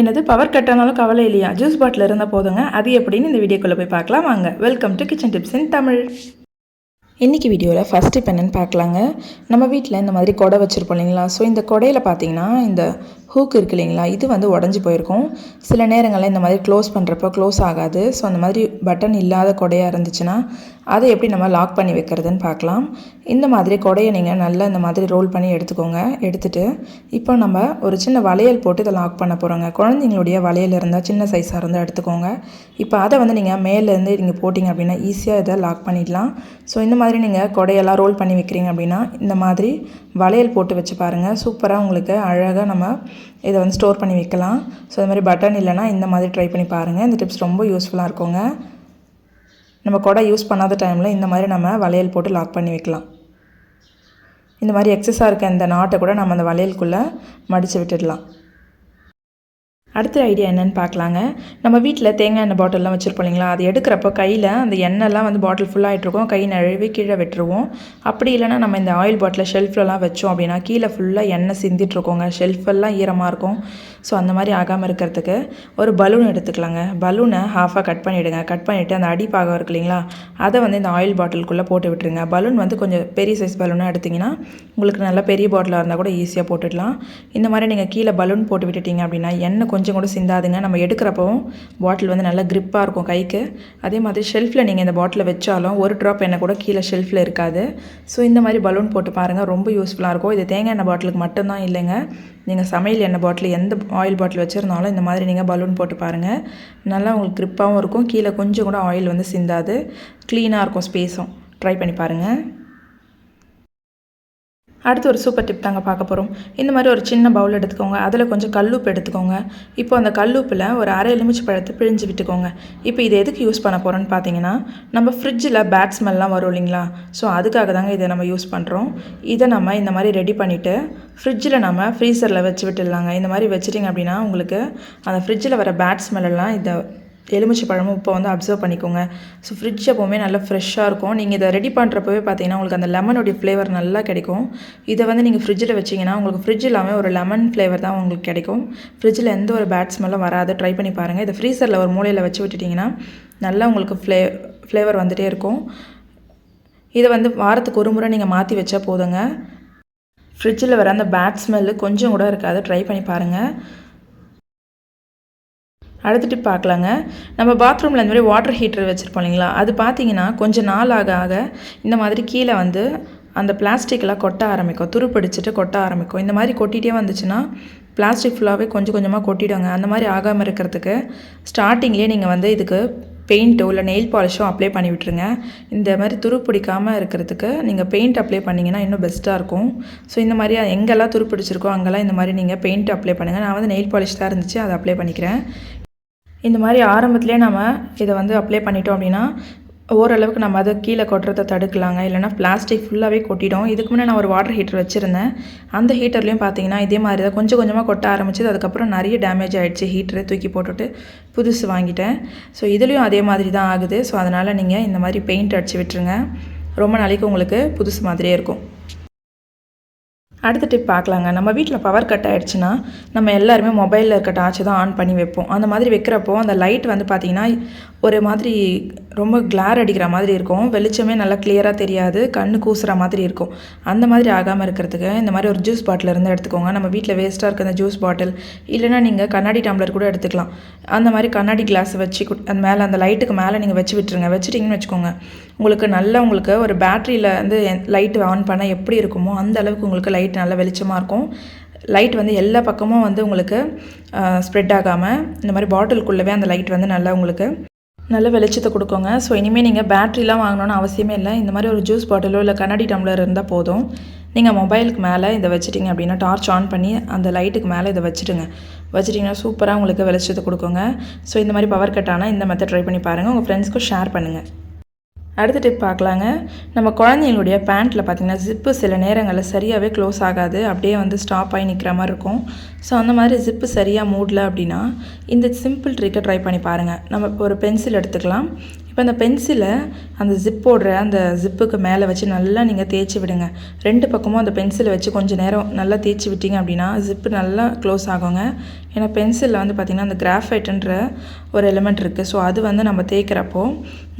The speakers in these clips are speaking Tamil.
என்னது? பவர் கட் ஆனாலும் கவலை இல்லையா? ஜூஸ் பாட்டில் இருந்தால் போதுங்க. அது எப்படின்னு இந்த வீடியோக்குள்ளே போய் பார்க்கலாம். வாங்க. Welcome to kitchen tips in Tamil இன்றைக்கி வீடியோவில் ஃபஸ்ட் இப்போ என்னென்னு பார்க்கலாங்க. நம்ம வீட்டில் இந்த மாதிரி கொடை வச்சுருப்போம் இல்லைங்களா? ஸோ இந்த கொடையில் பார்த்தீங்கன்னா இந்த ஹூக் இருக்கு இல்லைங்களா? இது வந்து உடஞ்சி போயிருக்கும். சில நேரங்களில் இந்த மாதிரி க்ளோஸ் பண்ணுறப்போ க்ளோஸ் ஆகாது. ஸோ அந்த மாதிரி பட்டன் இல்லாத கொடையாக இருந்துச்சுன்னா அதை எப்படி நம்ம லாக் பண்ணி வைக்கிறதுன்னு பார்க்கலாம். இந்த மாதிரி கொடையை நீங்கள் நல்லா இந்த மாதிரி ரோல் பண்ணி எடுத்துக்கோங்க. எடுத்துகிட்டு இப்போ நம்ம ஒரு சின்ன வளையல் போட்டு இதை லாக் பண்ண போகிறோங்க குழந்தைங்களுடைய வளையல் இருந்தால் சின்ன சைஸாக இருந்தால் எடுத்துக்கோங்க. இப்போ அதை வந்து நீங்கள் மேலேருந்து நீங்கள் போட்டிங்க அப்படின்னா ஈஸியாக இதை லாக் பண்ணிடலாம். ஸோ இந்த மாதிரி நீங்கள் கொடையெல்லாம் ரோல் பண்ணி வைக்கிறீங்க அப்படின்னா இந்த மாதிரி வளையல் போட்டு வச்சு பாருங்கள் சூப்பராக உங்களுக்கு அழகாக நம்ம இதை வந்து ஸ்டோர் பண்ணி வைக்கலாம். ஸோ இது மாதிரி பட்டன் இல்லைனா இந்த மாதிரி ட்ரை பண்ணி பாருங்கள் இந்த டிப்ஸ் ரொம்ப யூஸ்ஃபுல்லாக இருக்குங்க. நம்ம கொடை யூஸ் பண்ணாத டைமில் இந்த மாதிரி நம்ம வளையல் போட்டு லாக் பண்ணி வைக்கலாம். இந்த மாதிரி எக்ஸஸாக இருக்க இந்த நாட்டை கூட நம்ம அந்த வளையலுக்குள்ளே மடித்து விட்டுடலாம். அடுத்த ஐடியா என்னென்னு பார்க்கலாங்க. நம்ம வீட்டில் தேங்காய் எண்ணெய் பாட்டில்லாம் வச்சுருப்போம் இல்லைங்களா? அது எடுக்கிறப்போ கையில் அந்த எண்ணெய்லாம் வந்து பாட்டில் ஃபுல்லாகிட்ருக்கோம் கை நழுவி கீழே வெட்டுருவோம். அப்படி இல்லைனா நம்ம இந்த ஆயில் பாட்டில் ஷெல்ஃப்லலாம் வச்சோம் அப்படின்னா கீழே ஃபுல்லாக எண்ணெய் சிந்திட்டுருக்கோங்க. ஷெல்ஃபெல்லாம் ஈரமாக இருக்கும். ஸோ அந்த மாதிரி ஆகாமல் இருக்கிறதுக்கு ஒரு பலூன் எடுத்துக்கலாங்க. பலூனை ஹாஃபாக கட் பண்ணிவிடுங்க கட் பண்ணிவிட்டு அந்த அடி பாகம் இருக்கு இல்லைங்களா அதை வந்து இந்த ஆயில் பாட்டிலுக்குள்ளே போட்டு விட்டுருங்க. பலூன் வந்து கொஞ்சம் பெரிய சைஸ் பலூனாக எடுத்திங்கன்னா உங்களுக்கு நல்லா பெரிய பாட்டிலாக இருந்தால் கூட ஈஸியாக போட்டுடலாம். இந்த மாதிரி நீங்கள் கீழே பலூன் போட்டு விட்டுட்டீங்க அப்படின்னா எண்ணெய் கொஞ்சம் கூட சிந்தாதுங்க. நம்ம எடுக்கிறப்பவும் பாட்டில் வந்து நல்லா க்ரிப்பாக இருக்கும் கைக்கு. அதே மாதிரி ஷெல்ஃபில் நீங்கள் இந்த பாட்டிலை வச்சாலும் ஒரு ட்ராப் எண்ணெய் கூட கீழே ஷெல்ஃபில் இருக்காது. ஸோ இந்த மாதிரி பலூன் போட்டு பாருங்கள் ரொம்ப யூஸ்ஃபுல்லாக இருக்கும். இது தேங்காய் எண்ணெய் பாட்டிலுக்கு மட்டும்தான் இல்லைங்க. நீங்கள் சமையல் எண்ணெய் பாட்டில் எந்த ஆயில் பாட்டில் வச்சுருந்தாலும் இந்த மாதிரி நீங்கள் பலூன் போட்டு பாருங்கள் நல்லா உங்களுக்கு க்ரிப்பாகவும் இருக்கும். கீழே கொஞ்சம் கூட ஆயில் வந்து சிந்தாது. க்ளீனாக இருக்கும் ஸ்பேஸும் ட்ரை பண்ணி பாருங்கள் அடுத்து ஒரு சூப்பர் டிப் தாங்க பார்க்க போகிறோம் இந்த மாதிரி ஒரு சின்ன பவுல் எடுத்துக்கோங்க. அதில் கொஞ்சம் கல்லுப்பு எடுத்துக்கோங்க. இப்போ அந்த கல்லுப்பில் ஒரு அரை எலுமிச்சு பழத்தை பிழிஞ்சு விட்டுக்கோங்க. இப்போ இது எதுக்கு யூஸ் பண்ண போகிறோன்னு பார்த்தீங்கன்னா நம்ம ஃப்ரிட்ஜில் பேட் ஸ்மெல்லாம் வரும் இல்லைங்களா? ஸோ அதுக்காக தாங்க இதை நம்ம யூஸ் பண்ணுறோம் இதை நம்ம இந்த மாதிரி ரெடி பண்ணிவிட்டு ஃப்ரிட்ஜில் நம்ம ஃப்ரீசரில் வச்சு விட்டுடலாங்க. இந்த மாதிரி வச்சிட்டிங்க அப்படின்னா உங்களுக்கு அந்த ஃப்ரிட்ஜில் வர பேட் ஸ்மெல்லாம் இதை எலுமிச்சை பழமும் இப்போ வந்து அப்சர்வ் பண்ணிக்கோங்க. ஸோ ஃப்ரிட்ஜ் எப்போவுமே நல்லா ஃப்ரெஷ்ஷாக இருக்கும். நீங்கள் இதை ரெடி பண்ணுறப்பவே பார்த்தீங்கன்னா உங்களுக்கு அந்த லெமனுடைய ஃப்ளேவர் நல்லா கிடைக்கும். இதை வந்து நீங்கள் ஃப்ரிட்ஜில் வச்சிங்கன்னா உங்களுக்கு ஃப்ரிட்ஜ் இல்லாமல் ஒரு லெமன் ஃப்ளேவர் தான் உங்களுக்கு கிடைக்கும். ஃப்ரிட்ஜில் எந்த ஒரு பேட் ஸ்மெல்லும் வராது. ட்ரை பண்ணி பாருங்கள் இதை ஃப்ரீசரில் ஒரு மூலையில் வச்சு விட்டுட்டிங்கன்னா நல்லா உங்களுக்கு ஃப்ளே ஃப்ளேவர் வந்துகிட்டே இருக்கும். இதை வந்து வாரத்துக்கு ஒரு முறை நீங்கள் மாற்றி வச்சா போதுங்க. ஃப்ரிட்ஜில் வர அந்த பேட் ஸ்மெல்லு கொஞ்சம் கூட இருக்காது. ட்ரை பண்ணி பாருங்கள் அடுத்துட்டு பார்க்கலாங்க. நம்ம பாத்ரூமில் இந்த மாதிரி வாட்டர் ஹீட்டர் வச்சுருப்போம் இல்லைங்களா? அது பார்த்தீங்கன்னா கொஞ்சம் நாள் ஆக ஆக இந்த மாதிரி கீழே வந்து அந்த பிளாஸ்டிக்கெலாம் கொட்ட ஆரம்பிக்கும். துருப்பிடிச்சிட்டு கொட்ட ஆரம்பிக்கும். இந்த மாதிரி கொட்டிகிட்டே வந்துச்சுன்னா பிளாஸ்டிக் ஃபுல்லாகவே கொஞ்சம் கொஞ்சமாக கொட்டிடுவாங்க அந்த மாதிரி ஆகாமல் இருக்கிறதுக்கு ஸ்டார்டிங்லேயே நீங்கள் வந்து இதுக்கு பெயிண்ட்டோ இல்லை நெயில் பாலிஷோ அப்ளை பண்ணி விட்டுருங்க. இந்த மாதிரி துரு பிடிக்காமல் இருக்கிறதுக்கு நீங்கள் பெயிண்ட் அப்ளை பண்ணிங்கன்னா இன்னும் பெஸ்ட்டாக இருக்கும். ஸோ இந்த மாதிரி எங்கெல்லாம் துரு பிடிச்சிருக்கோ அங்கெல்லாம் இந்த மாதிரி நீங்கள் பெயிண்ட் அப்ளை பண்ணுங்கள் நான் வந்து நெயில் பாலிஷ் தான் இருந்துச்சு அதை அப்ளை பண்ணிக்கிறேன். இந்த மாதிரி ஆரம்பத்துலேயே நம்ம இதை வந்து அப்ளை பண்ணிட்டோம் அப்படின்னா ஓரளவுக்கு நம்ம அதை கீழே கொட்டுறதை தடுக்கலாங்க. இல்லைனா பிளாஸ்டிக் ஃபுல்லாகவே கொட்டிடும். இதுக்கு முன்னே நான் ஒரு வாட்டர் ஹீட்டர் வச்சுருந்தேன். அந்த ஹீட்டர்லேயும் பார்த்தீங்கன்னா இதே மாதிரி தான் கொஞ்சம் கொஞ்சமாக கொட்ட ஆரம்பிச்சது. அதுக்கப்புறம் நிறைய டேமேஜ் ஆகிடுச்சு ஹீட்டரை தூக்கி போட்டுட்டு புதுசு வாங்கிட்டேன். ஸோ இதுலேயும் அதே மாதிரி தான் ஆகுது. ஸோ அதனால் நீங்கள் இந்த மாதிரி பெயிண்ட் அடித்து விட்டுருங்க. ரொம்ப நாளைக்கு உங்களுக்கு புதுசு மாதிரியே இருக்கும். அடுத்த டிப் பார்க்கலாங்க. நம்ம வீட்டில் பவர் கட் ஆகிடுச்சுன்னா நம்ம எல்லாருமே மொபைலில் இருக்க டார்ச் தான் ஆன் பண்ணி வைப்போம். அந்த மாதிரி வைக்கிறப்போ அந்த லைட் வந்து பார்த்திங்கன்னா ஒரு மாதிரி ரொம்ப கிளார் அடிக்கிற மாதிரி இருக்கும். வெளிச்சமே நல்லா கிளியராக தெரியாது. கண்ணு கூசுகிற மாதிரி இருக்கும். அந்த மாதிரி ஆகாமல் இருக்கிறதுக்கு இந்த மாதிரி ஒரு ஜூஸ் பாட்டில் இருந்து எடுத்துக்கோங்க. நம்ம வீட்டில் வேஸ்ட்டாக இருக்க அந்த ஜூஸ் பாட்டில் இல்லைனா நீங்கள் கண்ணாடி டம்ளர் கூட எடுத்துக்கலாம். அந்த மாதிரி கண்ணாடி கிளாஸ் வச்சு அந்த மேலே அந்த லைட்டுக்கு மேலே நீங்கள் வச்சு விட்டுருங்க. வச்சுட்டிங்கன்னு வச்சுக்கோங்க. உங்களுக்கு நல்லா உங்களுக்கு ஒரு பேட்டரியில் வந்து லைட்டு ஆன் பண்ணால் எப்படி இருக்குமோ அந்த அளவுக்கு உங்களுக்கு லைட் நல்லா வெளிச்சமாக இருக்கும். லைட் வந்து எல்லா பக்கமும் வந்து உங்களுக்கு ஸ்ப்ரெட் ஆகாமல் இந்த மாதிரி பாட்டிலுக்குள்ளவே அந்த லைட் வந்து நல்லா உங்களுக்கு நல்ல வெளிச்சத்தை கொடுக்குங்க. ஸோ இனிமேல் நீங்கள் பேட்ரிலாம் வாங்கணுன்னு அவசியமே இல்லை. இந்த மாதிரி ஒரு ஜூஸ் பாட்டிலோ இல்லை கண்ணாடி டம்ளர் இருந்தால் போதும். நீங்கள் மொபைலுக்கு மேலே இதை வச்சுட்டிங்க அப்படின்னா டார்ச் ஆன் பண்ணி அந்த லைட்டுக்கு மேலே இதை வச்சுடுங்க. வச்சுட்டிங்கன்னா சூப்பராக உங்களுக்கு வெளிச்சத்தை கொடுக்குங்க. ஸோ இந்த மாதிரி பவர் கட் ஆனால் இந்த மெத்தட் ட்ரை பண்ணி பாருங்கள் உங்கள் ஃப்ரெண்ட்ஸ்க்கும் ஷேர் பண்ணுங்கள் அடுத்த டிப் பார்க்கலாங்க. நம்ம குழந்தைங்களுடைய பேண்ட்டில் பார்த்திங்கன்னா ஜிப்பு சில நேரங்களில் சரியாகவே க்ளோஸ் ஆகாது. அப்படியே வந்து ஸ்டாப் ஆகி நிற்கிற மாதிரி இருக்கும். ஸோ அந்த மாதிரி ஜிப்பு சரியாக மூடல அப்படின்னா இந்த சிம்பிள் ட்ரிக்கை ட்ரை பண்ணி பாருங்கள் நம்ம இப்போ ஒரு பென்சில் எடுத்துக்கலாம். இப்போ அந்த பென்சிலை அந்த ஜிப் போடுற அந்த ஜிப்புக்கு மேலே வச்சு நல்லா நீங்கள் தேய்ச்சி விடுங்க. ரெண்டு பக்கமும் அந்த பென்சிலை வச்சு கொஞ்சம் நேரம் நல்லா தேய்ச்சி விட்டீங்க அப்படின்னா ஜிப்பு நல்லா க்ளோஸ் ஆகுங்க. ஏன்னா பென்சிலில் வந்து பார்த்திங்கன்னா அந்த கிராஃபைட்டுன்ற ஒரு எலிமெண்ட் இருக்குது ஸோ அது வந்து நம்ம தேய்க்கிறப்போ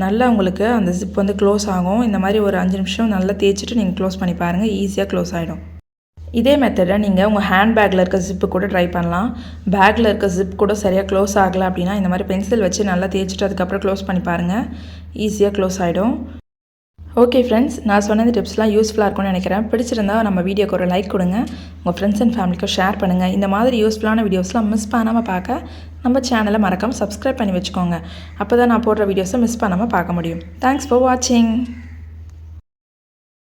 நல்லா உங்களுக்கு அந்த ஜிப் வந்து க்ளோஸ் ஆகும். இந்த மாதிரி ஒரு அஞ்சு நிமிஷம் நல்லா தேய்ச்சிட்டு நீங்கள் க்ளோஸ் பண்ணி பாருங்கள் ஈஸியாக க்ளோஸ் ஆகிடும் இதே மெத்தடை நீங்கள் உங்கள் ஹேண்ட் பேக்கில் இருக்க ஜிப்பு கூட ட்ரை பண்ணலாம். பேக்கில் இருக்க ஜிப் கூட சரியாக க்ளோஸ் ஆகலை அப்படின்னா இந்த மாதிரி பென்சில் வச்சு நல்லா தேய்ச்சிட்டு அதுக்கப்புறம் க்ளோஸ் பண்ணி பாருங்கள் ஈஸியாக க்ளோஸ் ஆகிடும் ஓகே ஃப்ரெண்ட்ஸ் நான் சொன்ன இந்த டிப்ஸ்லாம் யூஸ்ஃபுல்லாக இருக்கும்னு நினைக்கிறேன். பிடிச்சிருந்தா நம்ம வீடியோக்கு ஒரு லைக் கொடுங்க. உங்கள் ஃப்ரெண்ட்ஸ் அண்ட் ஃபேமிலிக்கும் ஷேர் பண்ணுங்கள் இந்த மாதிரி யூஸ்ஃபுல்லான வீடியோஸ்லாம் மிஸ் பண்ணாமல் பார்க்க நம்ம சேனலை மறக்காமல் சப்ஸ்கிரைப் பண்ணி வச்சுக்கோங்க. அப்போ தான் நான் போடுற வீடியோஸை மிஸ் பண்ணாமல் பார்க்க முடியும். தேங்க்ஸ் ஃபார் வாட்சிங்